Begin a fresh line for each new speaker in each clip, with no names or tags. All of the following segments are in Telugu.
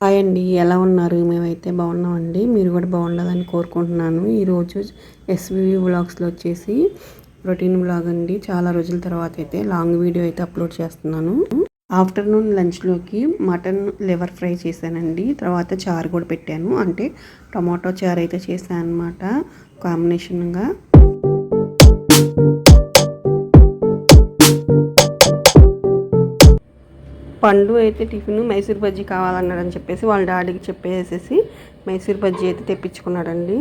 హాయ్ అండి ఎలా ఉన్నారు? మేమైతే బాగున్నామండి. మీరు కూడా బాగుండాలని కోరుకుంటున్నాను. ఈరోజు ఎస్వి వ్లాగ్స్లో వచ్చేసి రొటీన్ వ్లాగ్ అండి. చాలా రోజుల తర్వాత అయితే లాంగ్ వీడియో అయితే అప్లోడ్ చేస్తున్నాను. ఆఫ్టర్నూన్ లంచ్లోకి మటన్ లివర్ ఫ్రై చేశానండి. తర్వాత చారు కూడా పెట్టాను. అంటే టమాటో చారు అయితే చేశాను అనమాట కాంబినేషన్గా. పండు అయితే టిఫిన్ మైసూర్ బజ్జీ కావాలన్నాడని చెప్పేసి వాళ్ళ డాడీకి చెప్పేసేసి మైసూర్ బజ్జీ అయితే తెప్పించుకున్నాడండి.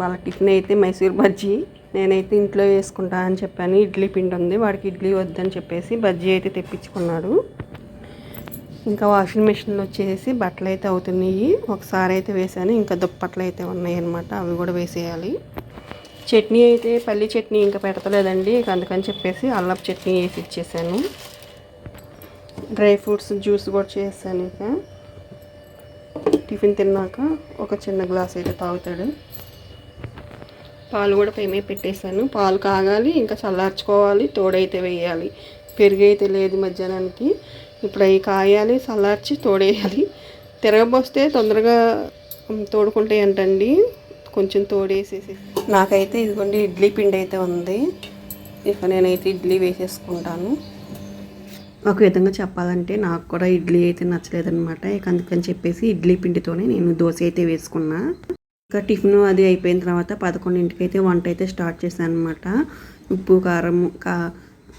వాళ్ళ టిఫిన్ అయితే మైసూర్ బజ్జీ నేనైతే ఇంట్లో వేసుకుంటా అని చెప్పాను. ఇడ్లీ పిండి ఉంది వాడికి ఇడ్లీ వద్దని చెప్పేసి బజ్జీ అయితే తెప్పించుకున్నాడు. ఇంకా వాషింగ్ మెషిన్లో వచ్చేసి బట్టలు అయితే అవుతున్నాయి. ఒకసారి అయితే వేసాను ఇంకా దుప్పట్లు అయితే ఉన్నాయి అనమాట అవి కూడా వేసేయాలి. చట్నీ అయితే పల్లి చట్నీ ఇంకా పెడతలేదండి అందుకని చెప్పేసి అల్లపు చట్నీ వేసి ఇచ్చేసాను. డ్రై ఫ్రూట్స్ జ్యూస్ కూడా చేస్తాను ఇక. టిఫిన్ తిన్నాక ఒక చిన్న గ్లాస్ అయితే తాగుతాడు. పాలు కూడా పేమే పెట్టేశాను. పాలు కాగాలి ఇంకా చల్లార్చుకోవాలి తోడైతే వేయాలి. పెరుగు అయితే లేదు మధ్యాహ్నానికి. ఇప్పుడు అవి కాయాలి చల్లార్చి తోడేయాలి. తిరగబోస్తే తొందరగా తోడుకుంటే ఏంటండి కొంచెం తోడేసేసి. నాకైతే ఇదిగోండి ఇడ్లీ పిండి అయితే ఉంది. ఇక నేనైతే ఇడ్లీ వేసేసుకుంటాను. ఒక విధంగా చెప్పాలంటే నాకు కూడా ఇడ్లీ అయితే నచ్చలేదనమాట ఇక అందుకని చెప్పేసి ఇడ్లీ పిండితోనే నేను దోశ అయితే వేసుకున్నా. ఇంకా టిఫిన్ అది అయిపోయిన తర్వాత పదకొండింటికి అయితే వంట అయితే స్టార్ట్ చేశాను అనమాట ఉప్పు కారం కా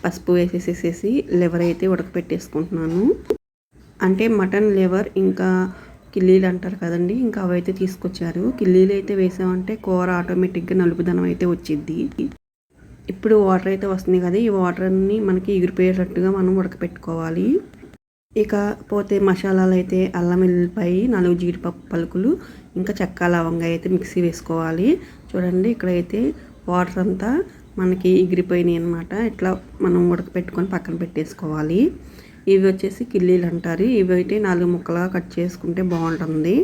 పసుపు వేసేసేసి లివర్ అయితే ఉడకపెట్టేసుకుంటున్నాను. అంటే మటన్ లివర్ ఇంకా కిల్లీలు అంటారు కదండి ఇంకా అవైతే తీసుకొచ్చారు. కిల్లీలు అయితే వేసామంటే కూర ఆటోమేటిక్గా నలుపుదనం అయితే వచ్చింది ఇప్పుడు వాటర్ అయితే వస్తుంది కదా ఈ వాటర్ని మనకి ఎగిరిపోయేటట్టుగా మనం ఉడకపెట్టుకోవాలి. ఇక పోతే మసాలాలు అయితే అల్లం వెల్లిపాయ నాలుగు జీడిపప్పు పలుకులు ఇంకా చెక్క లవంగా అయితే మిక్సీ వేసుకోవాలి. చూడండి ఇక్కడైతే వాటర్ అంతా మనకి ఎగిరిపోయినాయి అనమాట ఇట్లా మనం ఉడకపెట్టుకొని పక్కన పెట్టేసుకోవాలి. ఇవి వచ్చేసి కిల్లీలు అంటారు. ఇవి అయితే నాలుగు ముక్కలుగా కట్ చేసుకుంటే బాగుంటుంది.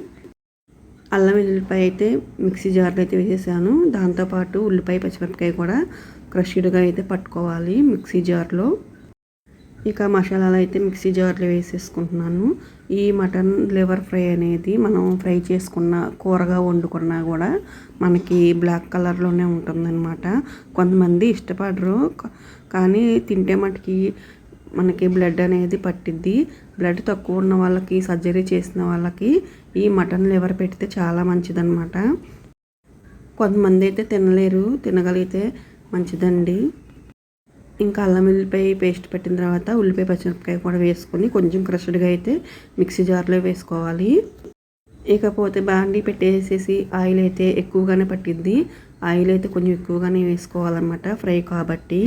అల్లం వెల్లుల్లిపాయ అయితే మిక్సీ జార్లో అయితే వేసేసాను. దాంతోపాటు ఉల్లిపాయ పచ్చిమిరపకాయ కూడా క్రష్డ్గా అయితే పట్టుకోవాలి మిక్సీ జార్లో. ఇక మసాలాలు అయితే మిక్సీ జార్లో వేసేసుకుంటున్నాను. ఈ మటన్ లివర్ ఫ్రై అనేది మనం ఫ్రై చేసుకున్న కూరగా వండుకున్నా కూడా మనకి బ్లాక్ కలర్లోనే ఉంటుందన్నమాట. కొంతమంది ఇష్టపడరు. కానీ తింటే మటుకి మనకి బ్లడ్ అనేది పట్టిద్ది. బ్లడ్ తక్కువ ఉన్న వాళ్ళకి సర్జరీ చేసిన వాళ్ళకి ఈ మటన్ లివర్ పెడితే చాలా మంచిదన్నమాట. కొంతమంది అయితే తినలేరు తినగలిగితే మంచిదండి. ఇంకా అల్లం ఉల్లిపాయ పేస్ట్ పెట్టిన తర్వాత ఉల్లిపాయ పచ్చిమిరపకాయ కూడా వేసుకొని కొంచెం క్రష్డ్గా అయితే మిక్సీ జార్లో వేసుకోవాలి. ఇకపోతే బాండీ పెట్టేసేసి ఆయిల్ అయితే ఎక్కువగానే పట్టిద్ది. ఆయిల్ అయితే కొంచెం ఎక్కువగానే వేసుకోవాలన్నమాట ఫ్రై కాబట్టి.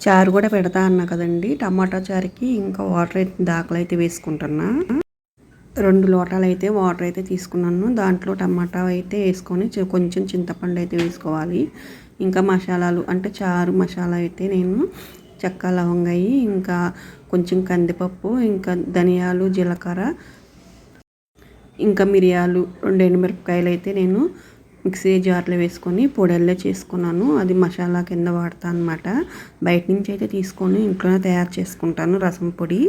చారు కూడా పెడతా అన్నా కదండి. టమాటా చారుకి ఇంకా వాటర్ అయితే దాకలు అయితే వేసుకుంటున్నా. రెండు లోటాలు అయితే వాటర్ అయితే తీసుకున్నాను. దాంట్లో టమాటా అయితే వేసుకొని కొంచెం చింతపండు అయితే వేసుకోవాలి. ఇంకా మసాలాలు అంటే చారు మసాలా అయితే నేను చెక్క లవంగాయి ఇంకా కొంచెం కందిపప్పు ఇంకా ధనియాలు జీలకర్ర ఇంకా మిరియాలు రెండు ఎండుమిరపకాయలు అయితే నేను మిక్సీ జార్లో వేసుకొని పొడల్లో చేసుకున్నాను. అది మసాలా కింద వాడతాను అనమాట బయట నుంచి అయితే తీసుకొని ఇంట్లోనే తయారు చేసుకుంటాను రసం పొడి.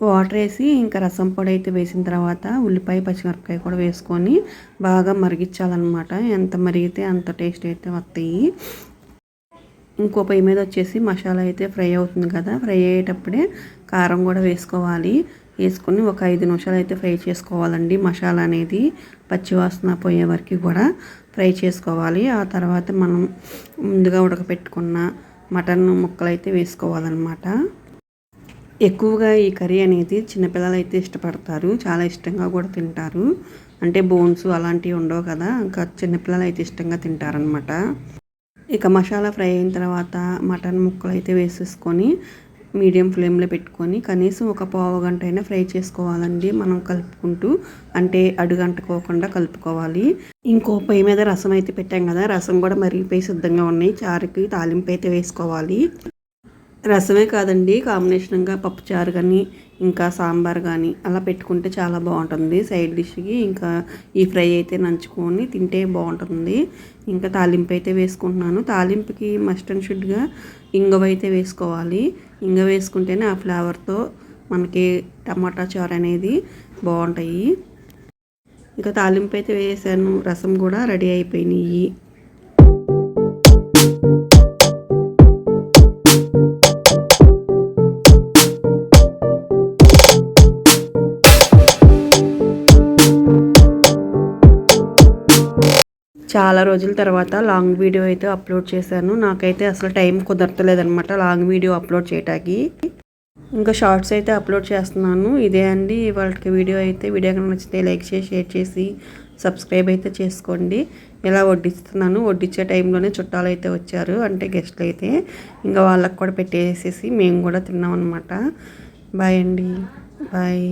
వాటర్ వేసి ఇంకా రసం పొడి అయితే వేసిన తర్వాత ఉల్లిపాయ పచ్చిమిరపకాయ కూడా వేసుకొని బాగా మరిగించాలన్నమాట. ఎంత మరిగితే అంత టేస్ట్ అయితే వస్తాయి. ఇంకో పొయ్యి మీద వచ్చేసి మసాలా అయితే ఫ్రై అవుతుంది కదా. ఫ్రై అయ్యేటప్పుడే కారం కూడా వేసుకోవాలి. వేసుకొని ఒక ఐదు నిమిషాలు అయితే ఫ్రై చేసుకోవాలండి. మసాలా అనేది పచ్చివాసన పోయే వరకు కూడా ఫ్రై చేసుకోవాలి. ఆ తర్వాత మనం ముందుగా ఉడకపెట్టుకున్న మటన్ ముక్కలు అయితే వేసుకోవాలన్నమాట. ఎక్కువగా ఈ కర్రీ అనేది చిన్నపిల్లలు అయితే ఇష్టపడతారు. చాలా ఇష్టంగా కూడా తింటారు. అంటే బోన్స్ అలాంటివి ఉండవు కదా ఇంకా చిన్నపిల్లలు అయితే ఇష్టంగా తింటారనమాట ఇక మసాలా ఫ్రై అయిన తర్వాత మటన్ ముక్కలు అయితే వేసేసుకొని మీడియం ఫ్లేమ్లో పెట్టుకొని కనీసం ఒక పావు గంట అయినా ఫ్రై చేసుకోవాలండి. మనం కలుపుకుంటూ అంటే అడుగంటుకోకుండా కలుపుకోవాలి. ఇంకో పొయ్యి మీద రసం అయితే పెట్టాం కదా రసం కూడా మరిగిపోయి సిద్ధంగా ఉన్నాయి. చారుకి తాలింపు అయితే వేసుకోవాలి. రసమే కాదండి కాంబినేషన్గా పప్పుచారు కానీ ఇంకా సాంబార్ కానీ అలా పెట్టుకుంటే చాలా బాగుంటుంది. సైడ్ డిష్కి ఇంకా ఈ ఫ్రై అయితే నంచుకొని తింటే బాగుంటుంది. ఇంకా తాలింపు అయితే వేసుకుంటున్నాను. తాలింపుకి మస్ట్ అండ్ షుడ్గా ఇంగవ అయితే వేసుకోవాలి. ఇంగ వేసుకుంటేనే ఆ ఫ్లేవర్తో మనకి టమాటా చారు అనేది బాగుంటాయి. ఇంకా తాలింపు అయితే వేసాను. రసం కూడా రెడీ అయిపోయినాయి. చాలా రోజుల తర్వాత లాంగ్ వీడియో అయితే అప్లోడ్ చేశాను. నాకైతే అసలు టైం కుదరతలేదనమాట లాంగ్ వీడియో అప్లోడ్ చేయటానికి. ఇంకా షార్ట్స్ అయితే అప్లోడ్ చేస్తున్నాను. ఇదే అండి. వాళ్ళకి వీడియో అయితే. వీడియో కనుక నచ్చితే లైక్ చేసి షేర్ చేసి సబ్స్క్రైబ్ అయితే చేసుకోండి. ఇలా వడ్డిస్తున్నాను. వడ్డించే టైంలోనే చుట్టాలు అయితే వచ్చారు. అంటే గెస్ట్లు అయితే. ఇంకా వాళ్ళకి కూడా పెట్టేసేసి మేము కూడా తిన్నాం అనమాట బాయ్ అండి. బాయ్.